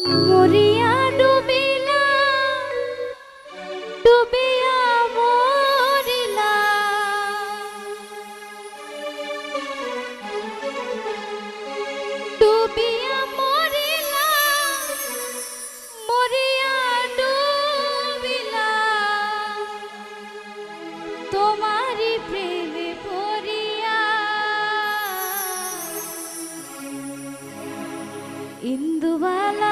মরিয়া ডুবিলা ডুবিয়া মরিয়া ডুবিলা তোমারি প্রেমে ইন্দুবালা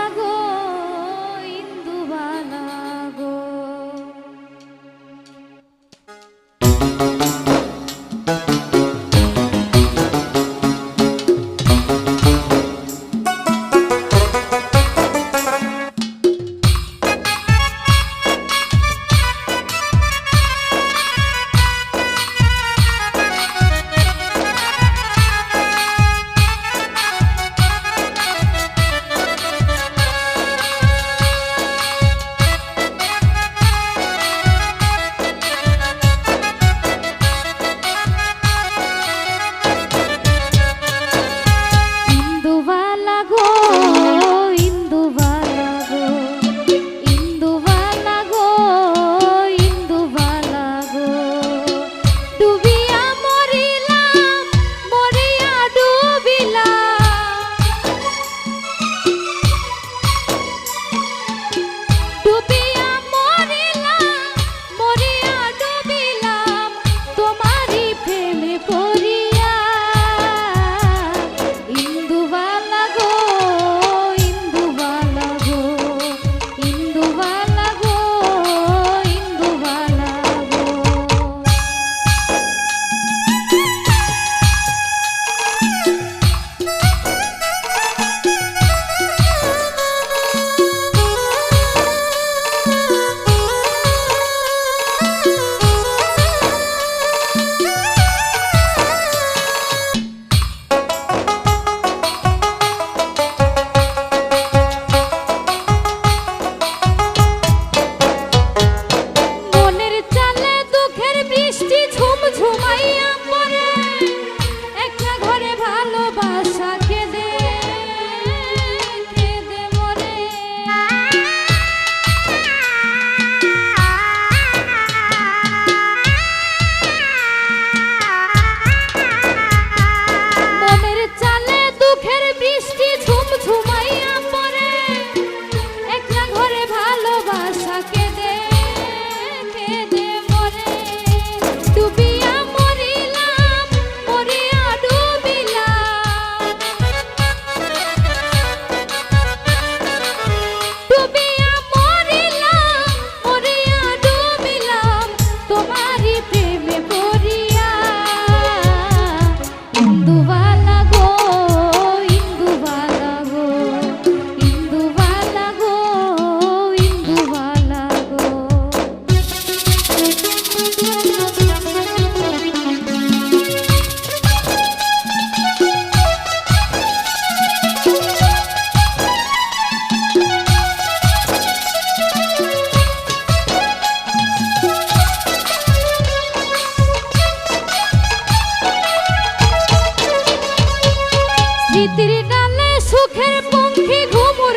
স্মৃতির গালে সুখের পঙ্খী ঘুমুর